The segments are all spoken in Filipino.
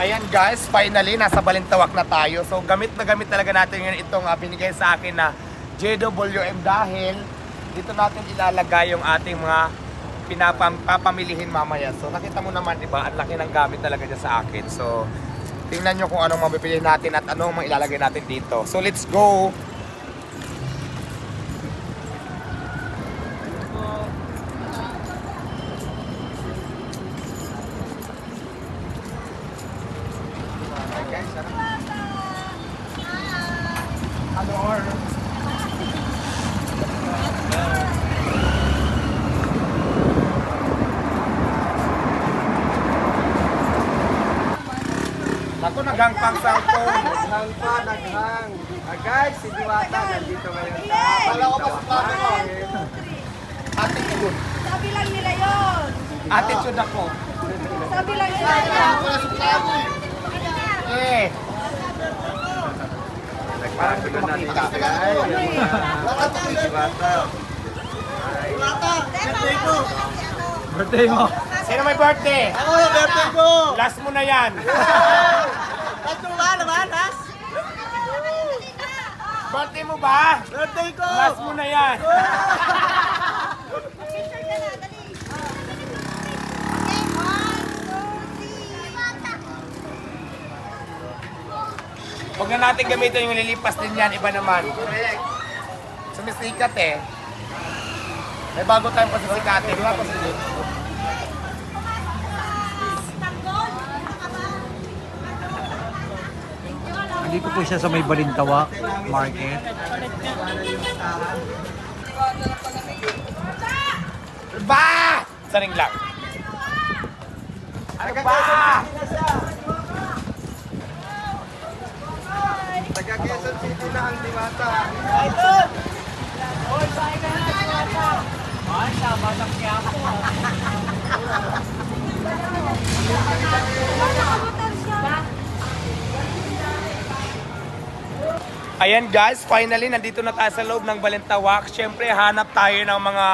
Ayan guys, finally nasa Balintawak na tayo. So gamit na gamit talaga natin ngayon itong ah, binigay sa akin na JWM dahil dito natin ilalagay yung ating mga pinapamilihin mamaya. So nakita mo naman, di ba, ang laki ng gamit talaga niya sa akin. So tingnan nyo kung anong mabibili natin at anong mga ilalagay natin dito. So let's go! Hi guys, ano? Hello, Or. Ako naghangpang sa phone. Naghang pa, naghang. Ah, guys, si Diwata nandito ngayon sa Wala ko pa sa plano mo. Attitude. Sabi lang nila yun. Attitude ako. Sabi lang nila yun. Eh. Parang hindi ko makita. Si Diwata. Birthday mo. Sino may birthday? Ako yung birthday ko! Last mo na yan. Last mo ba naman, Has? Birthday mo ba? Birthday ko! Last mo na yan. Picture ka na, dali. Okay, one, two, three. Huwag na natin gamitin yung lilipas din yan. Iba naman. Sumisikat eh. May bago tayong pasisikatin. Wala pa sila. Nandito po siya sa may Balintawak Market. Ba! Saring lang. Ano ba? Taga Quezon City na ang Diwata. Nakamotor siya. Ayan guys, finally nandito na tayo sa loob ng Balintawak. Siyempre hanap tayo ng mga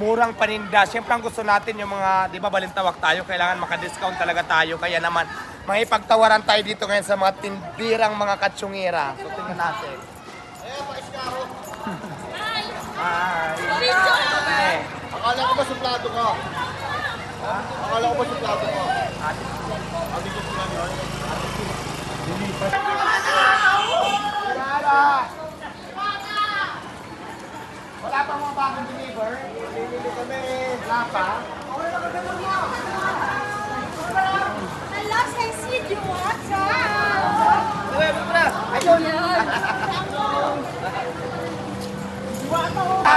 murang paninda. Siyempre ang gusto natin yung mga, di ba Balintawak tayo, kailangan maka-discount talaga tayo. Kaya naman, may pagtawaran tayo dito ngayon sa mga tindirang mga katsyungira. So tingnan natin. Hi! Hi! Akala ko ba suplado ka? Ha? Akala ko ba suplado ka? Ate ko sila yun? Wala! Wala pa mga bagong deliver? Bibili kami. Wala pa?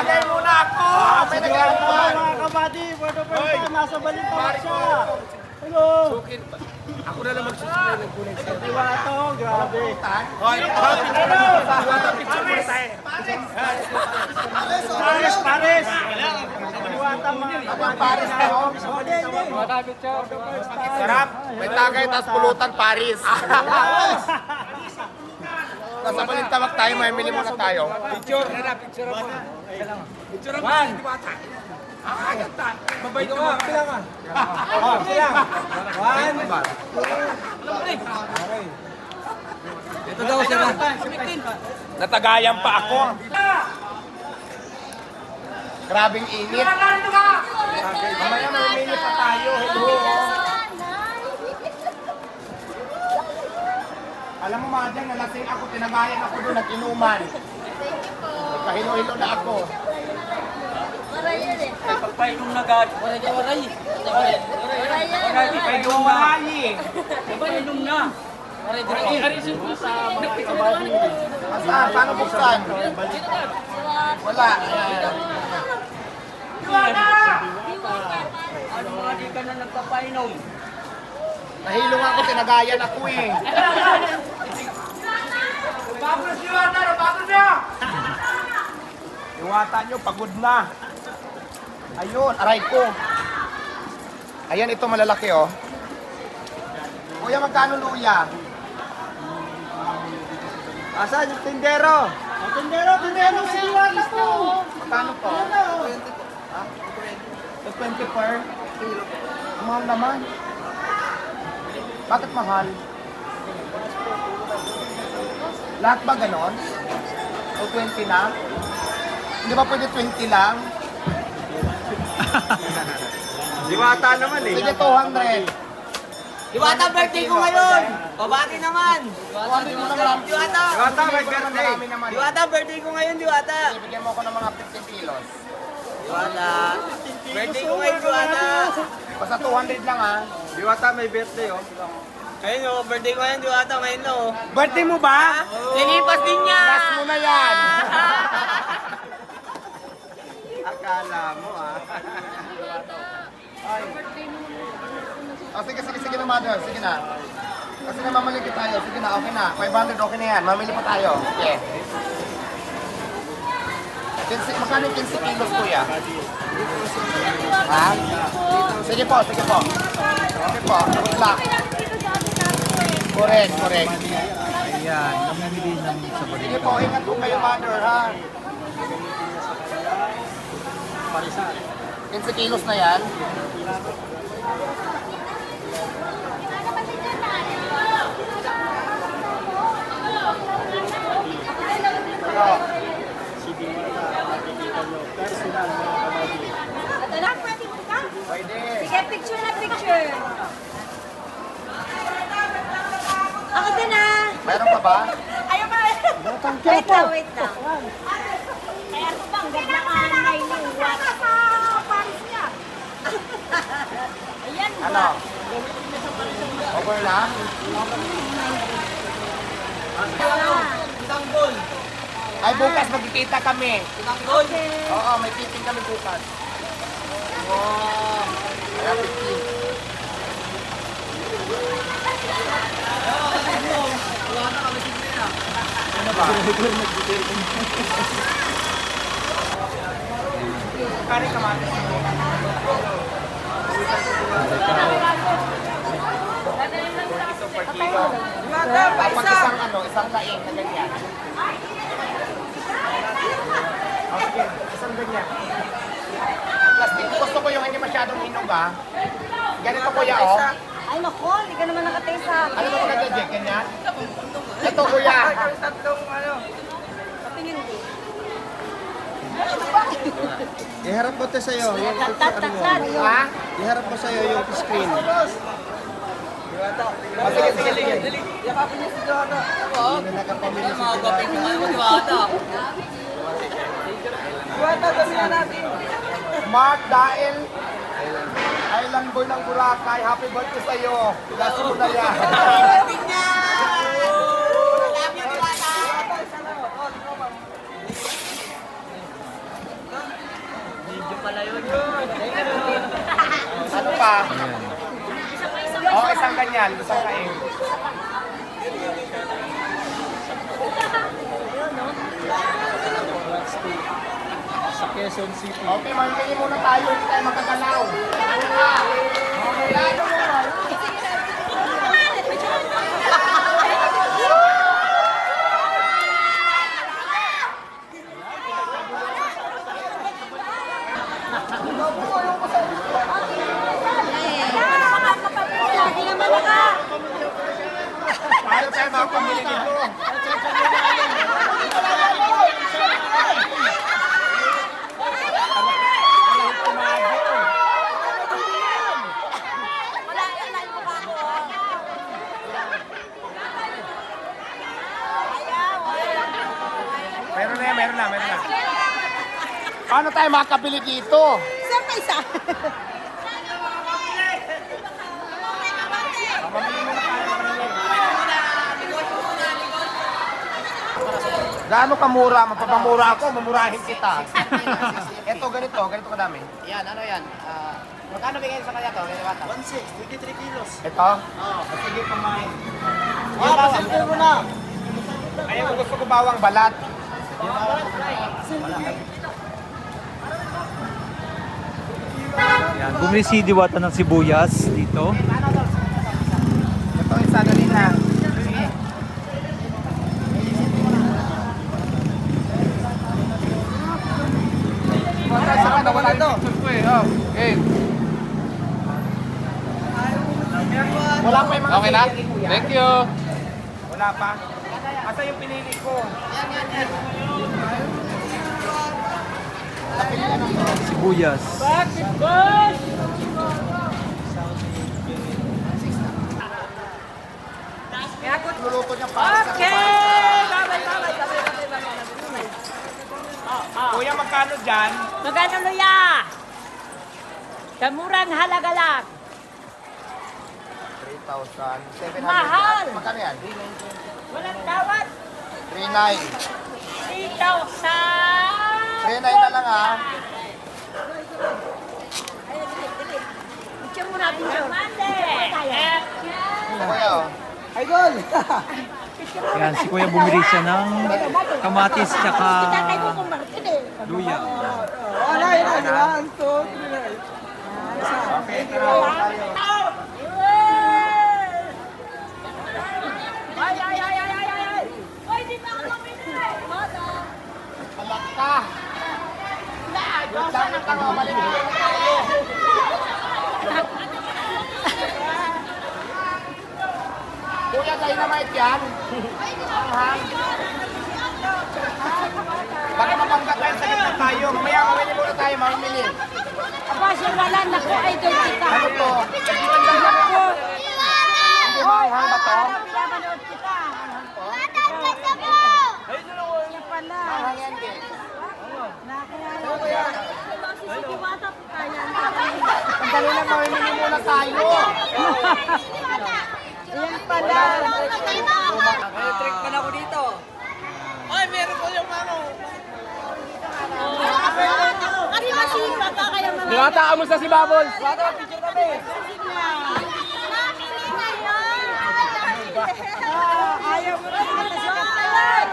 Tagay muna ako! May nagagawa! Mga kabady, for the first Hoy! time, nasa Balintawak siya. Hello! Sukin. Ako na lang magsusunod ng kunin sa'yo. Diwata, oh, grabe. Hoy, picture mo! Wala picture mo tayo. Pares, pares! Diwata, mga Ang Paris na ako. Sarap. May tagay, tapos pulutan Paris. Nasa balintawak tayo, may mili muna tayo. Picture. Picture mo. Picture mo. One. Ah, ganda. Mabait ka. Bilang ka. Oh, bilang. One. Ito daw siya na. Natagayan pa ako. Grabing init. Mamaya mamili pa tayo. Hello. Alam mo, Madyan, nalasing ako, tinagayan ako doon, nag-inuman. Nagkahilo-hilo na ako. Pagpainom na gad. Wala dyan, waray. Waray. Waray. Pagpainom na. Umali. Pagpainom na. Waray, waray. Ari, sa Saan? Paano buksan? Wala. Ayan. Ano mga di ka na nagpapainom? Nahilo nga ako, tinagayan ako eh. Iwata nyo, pagod na. Ayun, aray ko. Ayan, ito malalaki oh. Kuya, magkano luya? Asan yung tindero? Ang tindero, tindero, si Diwata po! Magkano po? Ha? 20 per kilo. Mahal naman. Bakit mahal? Lahat ba ganon? O 20 na? Hindi ba pwede 20 lang? Diwata naman eh. Sige, 200. Diwata, birthday ko ngayon! Pabati naman! Diwata! Diwata, may birthday. Diwata, birthday ko ngayon, Diwata! Bigyan mo ako ng mga 15 kilos. Diwata! Birthday ko ngayon, Diwata! Basta 200 lang ha. Diwata, may birthday oh. Ayun o, birthday ko ngayon, Diwata, ngayon o. Birthday mo ba? Lilipas din niya! Last mo na yan. Akala mo ah. O sige, sige, sige na mother. Sige na. Kasi namamaligi tayo. Sige na, okay na. 500, okay na yan. Mamili pa tayo. Okay. 15, magkano yung 15 kilos kuya? Ha? Sige po, sige po. Okay po, good luck. Correct, correct. Ayan, namimili ng sa Sige po, ingat po kayo mother ha. 15 kilos na yan. Pwede. Sige, picture na picture. Din na. Meron pa ba? Ayaw ba? Wait lang, wait lang. Kaya ito bang ganda ka na iniuwat. sa Paris niya. Ayan ba? Ano? Over na? Tanggol! Ay, bukas magkikita kami. Tanggol! Oo, may tipping kami bukas. Wow. Kaya 15. Ano ba? Kari ka man. Ito per kilo. Tapos isang ano, isang laing na ganyan. Oh, sige, isang ganyan. Plastic, gusto ko yung hindi masyadong hinog ah. Ganito kuya oh. Ay, nako, hindi ka naman nakatay sa akin. Ano ba maganda Jack? Ganyan? Ito kuya. Patingin ko. Iharap mo to sa'yo. Tatat. Ha? Iharap mo sa'yo yung screen. Sige, sige, sige. Hindi na nakapamili si Mga Diwata. naman mo, Diwata! Mark Dael. Island boy ng Boracay. Happy birthday sa'yo. Last mo na yan. Ano pa? Oh, isang ganyan. Isang kain. Sa Quezon City. Okay, mamili muna tayo. Hindi tayo makagalaw. Okay, lalo mo. Lagi naman naka. Paano tayo makapamili nito? Wala, wala yung mukha ko. Ayaw, ayaw. Meron na yan, meron na, meron na. Paano tayo makakabili dito? Saan pa isa? Mamili muna tayo. Gaano kamura? Mapapamura ako, mamurahin kita. Ito, ganito, ganito kadami. Yan, ano yan? Ah, magkano bigay sa kanya to? Kaya Diwata? 1.6, 23 kilos. Ito? Oo. Sige, pamain. Ah, pasilipin mo na. Kaya kung gusto ko bawang balat. Ayan, bumili si Diwata ng sibuyas dito. Ito isa dali na. Sige. Wala sa ano, wala ito. Okay. Wala pa yung mga Okay na? Thank you. Wala pa? Asa yung pinili ko? Sibuyas. Luluto niya para sa Kuya, magkano dyan? Magkano luya? Sa murang halaga lang. 3,700. Mahal. Magkano yan? Walang tawad. 3,900. 3,000. 3,900 na lang ha. Picture mo natin yun. Mande. Ito kuya oh. Idol! Yan, si Kuya bumili siya ng kamatis tsaka eh. luya. Wala yun three, nine. Okay, tara tayo. Ay, ay, ay, ay, ay, ay, ay. Ay, di pa ako mamili. Mada. Ka. Wait lang, wait lang. Maliliit na tayo. Kuya, dynamite yan. Anghang. Baka mabangga tayo sa gitna tayo. Mamaya mamili muna tayo, mamili. Aba, siya wala na ko idol kita. Ano to? Hindi ba anghang ba to? Pinapanood kita. Yan pala. Anghang yan, di. Nakakilala ko yan. Sige, po tayo. Sandali lang, mamimili muna tayo. Yan pala. Trick pa na ako dito. Kasi masipa ka kaya mga... Diwata, kamusta si Babol? Bata, picture kami. Ayaw mo sa kapalan.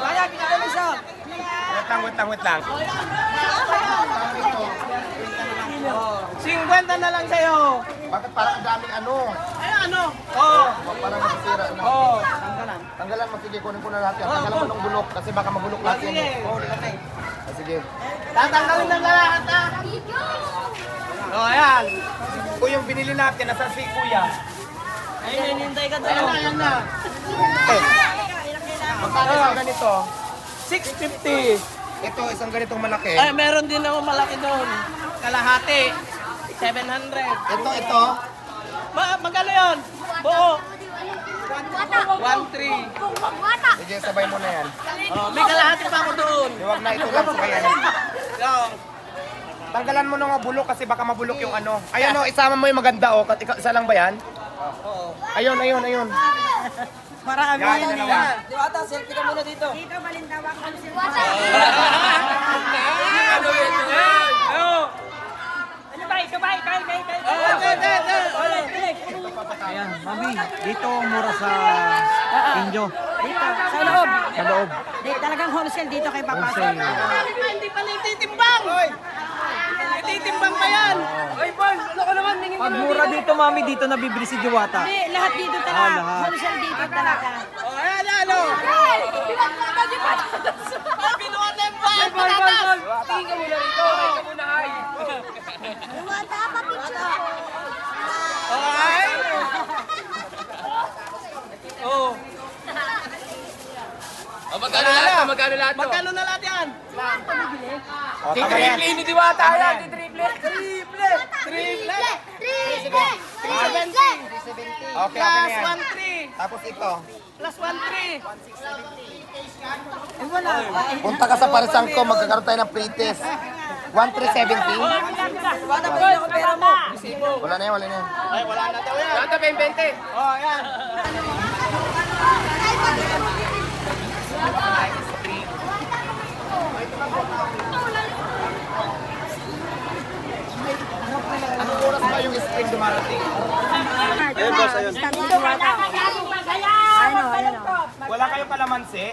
Bata, picture kami sa. Wait lang, wait lang, wait lang. 50 na lang sa'yo. Bakit parang ang daming ano? Ay, ano? Oo. Parang nasisira. Ano? Oo. Tanggalan mo, sige, kunin ko na lahat yan. Tanggalan mo ng bulok kasi baka mabulok lahat yan. Sige. Ah, Sige. Tatanggalin ng lahat ha. Oh, ayan. O yung binili natin, nasa si Kuya. Ayun, hinintay ka doon. Ayan na, ayan na. Magkano isang ganito? 650. Ito, isang ganitong malaki. Ay, meron din ako malaki doon. Kalahati. 700. Ito, ito. Ma magkano yun? Buo. 1.3. Sige, sabay mo na yan. Oh, may kalahati pa ako doon. Huwag na ito lang sa kaya. Yo. Tanggalan mo na nga bulok kasi baka mabulok yung ano. Ayun o, isama mo yung maganda o. Ika- Isa lang ba yan? Ayun, ayun, ayun. Marami Yan, yan. dalawa. Diwata, selfie ka muna dito. Dito, balintawak ang Ano ba? Ito ba? Ito, ito, ito, ito. Ayan, mami, dito mura sa Indio. Dito, sa loob. Sa loob. Dito, talagang wholesale dito kay Papa. Wholesale. Hindi pa nititimbang. Nititimbang pa yan. Oy, Paul, ano ka naman? Tingin Pag mura dito, mami, dito nabibili si Diwata. Hindi, lahat dito Ah, talaga. lahat. Wholesale dito talaga. Oh, ayan, ano? Ay, binuhat na yung bahay, patatas. Tingin ka muna rito. Tingin ka muna, ay. Oh, ay. Oh. Magkano lahat? Magkano lahat? Magkano na lahat yan? Tama yan. ni Diwata yan. Triple. Triple. Triple. 370. Okay, okay na Plus yan. 1.3. Tapos ito. Plus 1.3. Punta ka sa parisangko, magkakaroon tayo ng pretest. 1370? Bata pa rin ako pera mo. Wala na yan, wala na yan. Ay, wala na daw yan. Lahat na 20. Oh, yan. Anong oras ba yung spring dumarating? Ayun, boss, ayun. Na. Ano, ayun. oh. Wala kayong kalamansi?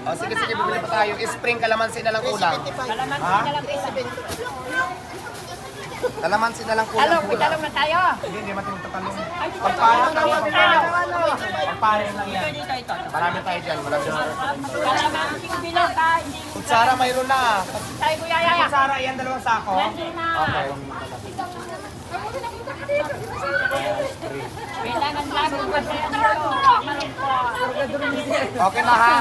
O sige, sige, bumili pa tayo. Spring kalamansi na lang kulang. Ha? Kalamansi na lang kulang. Talong, may talong na tayo. Hindi, hindi matinong tatalong. Pagpayang lang yan. Pagpayang lang yan. Marami tayo dyan. Marami tayo. Kalamansi bilog ka. Hindi Sara, mayroon na. Sabi ko, yaya. Kung Sara, yan dalawang sako. Yan din na. Okay. Okay na ha.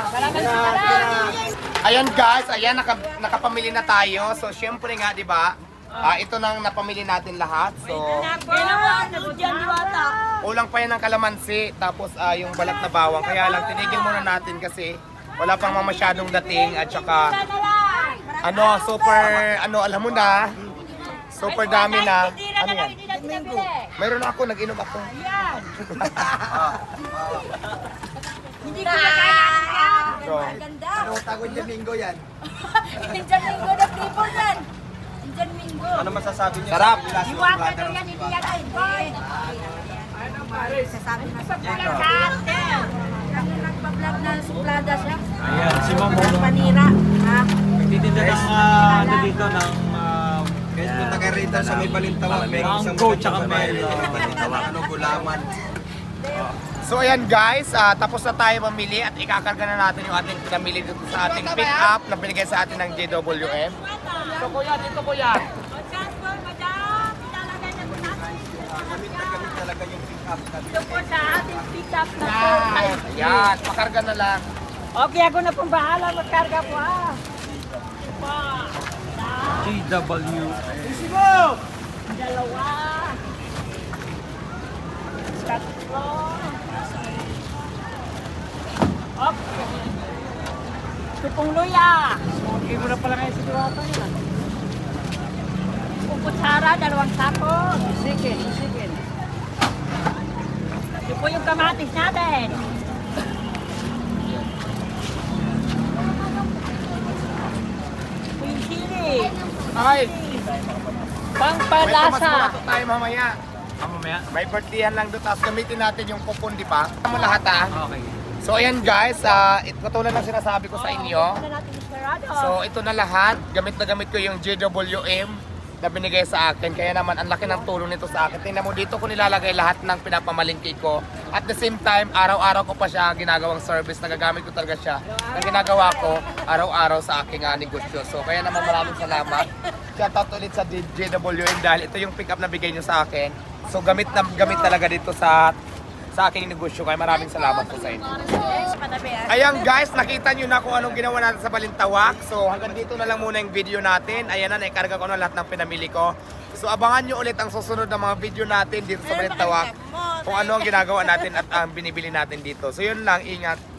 Ayan guys, ayan naka, nakapamili na tayo. So syempre nga, 'di ba? Ah, ito nang napamili natin lahat. So Ulang pa yan ng kalamansi, tapos ah, yung balat na bawang. Kaya lang tinigil muna natin kasi wala pang mga masyadong dating at saka ano, super ano, alam mo na. Super dami na. Ano yan? Mayroon ako, nag-inom ako. Hindi ko na kaya. So, Ganda. Tagod yung linggo yan. Indian Mingo na people yan. Indian Mingo. Ano masasabi niyo? sarap. Iwaka daw yan, hindi yan ay boy. Sasabi na sa vlog. Na suplada siya. Ayan, si Ma'am Molo. panira. Ha? Nagtitinda ng ah, ano dito ng ah, Kahit punta kay Rita sa may balintawak, may coach tsaka may may- balintawak, ano, gulaman. So ayan guys, ah, tapos na tayo mamili at ikakarga na natin yung ating pinamili dito sa ating pick up na binigay sa atin ng JWM. So kuya, dito kuya. Ito po sa ating pick up na po. Yan, ayan, pakarga na lang. Okay, ako na pong bahala magkarga po ah. GW. Dalawa. Tatlo. Okay. Ito pong luya. Okay mo na pala ngayon si Diwata nila. Kung kutsara, dalawang sako. Sige, sige. Ito kamatis natin. Ito yung sili. Ay, may Pangpalasa. tamas tayo mamaya. Ah, mamaya? May birthdayan lang doon, tapos gamitin natin yung coupon, di ba? Ano mo lahat ah. Okay. So ayan guys, ah, it, katulad ng sinasabi ko sa inyo. Ito Mr. Rado. So ito na lahat, gamit na gamit ko yung JWM na binigay sa akin. Kaya naman ang laki ng tulong nito sa akin. Tingnan mo dito ko nilalagay lahat ng pinapamalingki ko. At the same time, araw-araw ko pa siya ginagawang service. Nagagamit ko talaga siya. Ang ginagawa ko araw-araw sa aking ah, negosyo. So kaya naman maraming salamat. Shout out ulit sa JWM dahil ito yung pick up na bigay niyo sa akin. So gamit na gamit talaga dito sa sa aking negosyo. Kaya maraming salamat po sa inyo. Ayan guys, nakita nyo na kung anong ginawa natin sa Balintawak. So hanggang dito na lang muna yung video natin. Ayan na, naikarga ko na lahat ng pinamili ko. So abangan nyo ulit ang susunod na mga video natin dito sa Balintawak. Kung ano ang ginagawa natin at ang binibili natin dito. So yun lang, ingat.